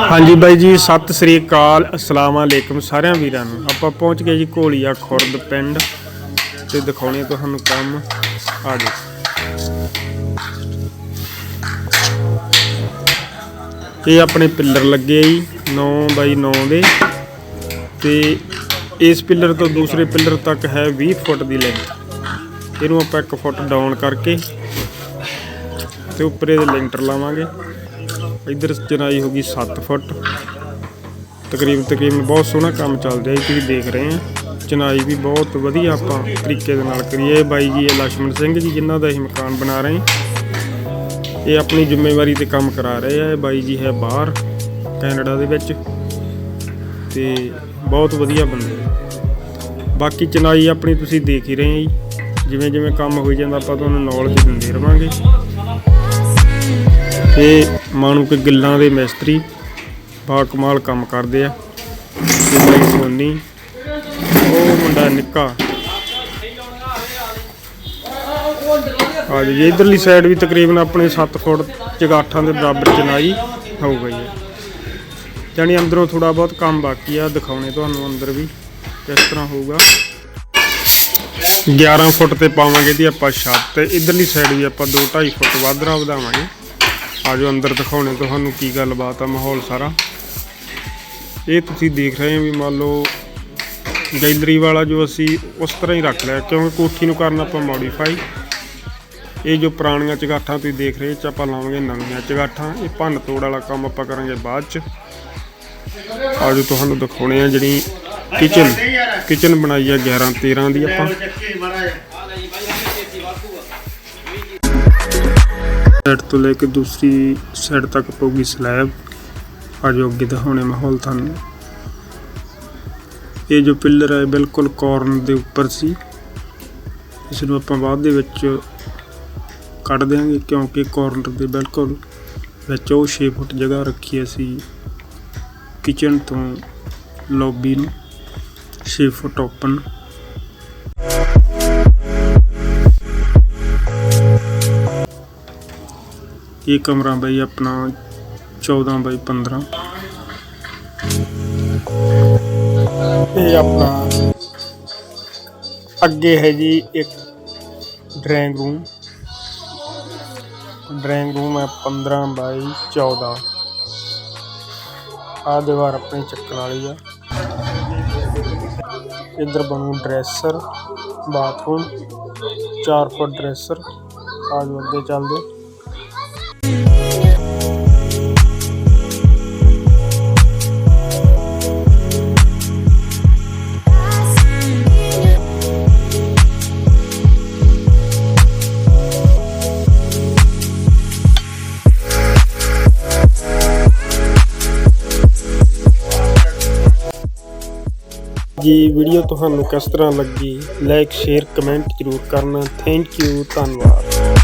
ਹਾਂਜੀ ਬਾਈ ਜੀ, ਸਤਿ ਸ੍ਰੀ ਅਕਾਲ, ਅਸਲਾਮ ਅਲੈਕਮ ਸਾਰਿਆਂ ਵੀਰਾਂ ਨੂੰ। ਆਪਾਂ ਪਹੁੰਚ ਗਏ ਜੀ ਕੋਲੀਆ ਖੁਰਦ ਪਿੰਡ ਤੇ ਦਿਖਾਉਣੇ ਤੁਹਾਨੂੰ ਕੰਮ। ਆ ਜਾਓ। ਇਹ ਆਪਣੇ ਪਿੱਲਰ ਲੱਗੇ ਆ ਜੀ 9 ਬਾਈ 9 ਦੇ। ਤੇ ਇਸ ਪਿੱਲਰ ਤੋਂ ਦੂਸਰੇ ਪਿੱਲਰ ਤੱਕ ਹੈ 20 ਫੁੱਟ ਦੀ ਲੈਂਥ ਇਹਨੂੰ ਆਪਾਂ 1 ਫੁੱਟ ਡਾਊਨ ਕਰਕੇ ਤੇ ਉੱਪਰ ਇਹਦੇ ਲੈਂਟਰ ਲਾਵਾਂਗੇ। ਇੱਧਰ ਚਨਾਈ ਹੋ ਗਈ 7 ਫੁੱਟ। ਤਕਰੀਬਨ ਤਕਰੀਬਨ ਬਹੁਤ ਸੋਹਣਾ ਕੰਮ ਚੱਲ ਰਿਹਾ ਜੀ, ਤੁਸੀਂ ਦੇਖ ਰਹੇ ਆ। ਚਨਾਈ ਵੀ ਬਹੁਤ ਵਧੀਆ ਆਪਾਂ ਤਰੀਕੇ ਦੇ ਨਾਲ ਕਰੀਏ। ਇਹ ਬਾਈ ਜੀ, ਇਹ ਲక్ష్ਮਣ ਸਿੰਘ ਜੀ, ਜਿਨ੍ਹਾਂ ਦਾ ਇਹ ਮਕਾਨ ਬਣਾ ਰਹੇ ਇਹ ਆਪਣੀ ਜ਼ਿੰਮੇਵਾਰੀ ਤੇ ਕੰਮ ਕਰਾ ਰਹੇ ਆ। ਇਹ ਬਾਈ ਜੀ ਹੈ ਬਾਹਰ, ਕੈਨੇਡਾ ਦੇ ਵਿੱਚ। ਤੇ ਬਹੁਤ ਵਧੀਆ ਬੰਦੇ ਬਾਕੀ ਚਨਾਈ ਆਪਣੀ ਤੁਸੀਂ ਦੇਖ ਹੀ ਰਹੇ ਜੀ। ਜਿਵੇਂ ਜਿਵੇਂ ਕੰਮ ਹੋਈ ਜਾਂਦਾ, ਆਪਾਂ ਤੁਹਾਨੂੰ ਨੌਲੇਜ ਦਿੰਦੇ ਰਵਾਂਗੇ। ਤੇ ਮਾਣੂ ਕੇ ਗਿੱਲਾਂ ਦੇ ਮਿਸਤਰੀ ਬਾ ਕਮਾਲ ਕੰਮ ਕਰਦੇ ਆ। ਤੇ ਬਾਈ ਸੋਨੀ, ਉਹ ਮੁੰਡਾ ਨਿੱਕਾ। ਆ ਜੀ ਇਧਰਲੀ ਸਾਈਡ ਵੀ ਤਕਰੀਬਨ ਆਪਣੇ 7 ਫੁੱਟ ਜਗਾਠਾਂ ਦੇ ਬਰਾਬਰ ਚਨਾਈ ਹੋ ਗਈ ਹੈ। ਜਾਣੀ ਅੰਦਰੋਂ ਥੋੜਾ ਬਹੁਤ ਕੰਮ ਬਾਕੀ ਆ, ਦਿਖਾਉਣੇ ਤੁਹਾਨੂੰ ਅੰਦਰ ਵੀ, ਕਿਸ ਤਰ੍ਹਾਂ ਹੋਊਗਾ। 11 ਫੁੱਟ ਤੇ ਪਾਵਾਂਗੇ ਦੀ ਆਪਾਂ ਛੱਤ, ਤੇ ਇਧਰਲੀ ਸਾਈਡ ਵੀ ਆਪਾਂ 2 2.5 ਫੁੱਟ ਵਾਧਰਾ ਵਧਾਵਾਂਗੇ। ਆਜੋ ਅੰਦਰ ਦਿਖਾਉਣੇ ਤੁਹਾਨੂੰ ਕੀ ਗੱਲਬਾਤ ਆ ਮਾਹੌਲ ਸਾਰਾ। ਇਹ ਤੁਸੀਂ ਦੇਖ ਰਹੇ ਹੋ ਵੀ ਮੰਨ ਲਓ ਗੈਲਰੀ ਵਾਲਾ ਜੋ ਅਸੀਂ ਉਸ ਤਰ੍ਹਾਂ ਹੀ ਰੱਖ ਲਿਆ, ਕਿਉਂਕਿ ਕੋਠੀ ਨੂੰ ਕਰਨਾ ਆਪਾਂ ਮੋਡੀਫਾਈ ਇਹ ਜੋ ਪੁਰਾਣੀਆਂ ਚਗਾਠਾਂ ਤੁਸੀਂ ਦੇਖ ਰਹੇ ਚ ਆਪਾਂ ਲਾਵਾਂਗੇ ਨਵੀਆਂ ਚਗਾਠਾਂ, ਇਹ ਭੰਨ ਤੋੜ ਵਾਲਾ ਕੰਮ ਆਪਾਂ ਕਰਾਂਗੇ ਬਾਅਦ ਚ। ਆਜੋ ਤੁਹਾਨੂੰ ਦਿਖਾਉਣੇ ਆ ਜਿਹੜੀ ਕਿਚਨ ਕਿਚਨ ਬਣਾਈ ਆ 11 13 ਦੀ ਆਪਾਂ। ਸਾਈਡ ਤੋਂ ਲੈ ਕੇ ਦੂਸਰੀ ਸਾਈਡ ਤੱਕ ਪਊਗੀ ਸਲੈਬ ਆਜੋ ਅੱਗੇ ਦਿਖਾਉਣੇ ਮਾਹੌਲ ਤੁਹਾਨੂੰ। ਇਹ ਜੋ ਪਿੱਲਰ ਹੈ, ਬਿਲਕੁਲ ਕਾਰਨਰ ਦੇ ਉੱਪਰ ਸੀ। ਇਸ ਨੂੰ ਆਪਾਂ ਬਾਅਦ ਦੇ ਵਿੱਚ ਕੱਢ ਦਿਆਂਗੇ, ਕਿਉਂਕਿ ਕਾਰਨਰ ਦੇ ਬਿਲਕੁਲ ਵਿੱਚ ਉਹ 6 ਫੁੱਟ ਜਗ੍ਹਾ ਰੱਖੀ ਅਸੀਂ ਕਿਚਨ ਤੋਂ ਲੌਬੀ ਨੂੰ। 6 ਫੁੱਟ ਓਪਨ ਇਹ ਕਮਰਾ ਬਈ ਆਪਣਾ 14 ਬਾਈ 15 ਇਹ ਆਪਣਾ ਅੱਗੇ ਹੈ ਜੀ ਇੱਕ ਡਰਾਇੰਗ ਰੂਮ ਡਰਾਇੰਗ ਰੂਮ ਹੈ 15 ਬਾਈ 14 ਆ ਦੀਵਾਰ ਆਪਣੀ ਚੱਕਣ ਵਾਲੀ ਆ। ਇੱਧਰ ਬਣੂ ਡਰੈਸਰ ਬਾਥਰੂਮ 4 ਫੁੱਟ ਡਰੈਸਰ ਆ ਜੋ ਅੱਗੇ ਚੱਲਦੇ। ਜੀ ਵੀਡੀਓ ਤੁਹਾਨੂੰ ਕਿਸ ਤਰ੍ਹਾਂ ਲੱਗੀ? ਲਾਈਕ ਸ਼ੇਅਰ ਕਮੈਂਟ ਜ਼ਰੂਰ ਕਰਨਾ। ਥੈਂਕ ਯੂ ਧੰਨਵਾਦ।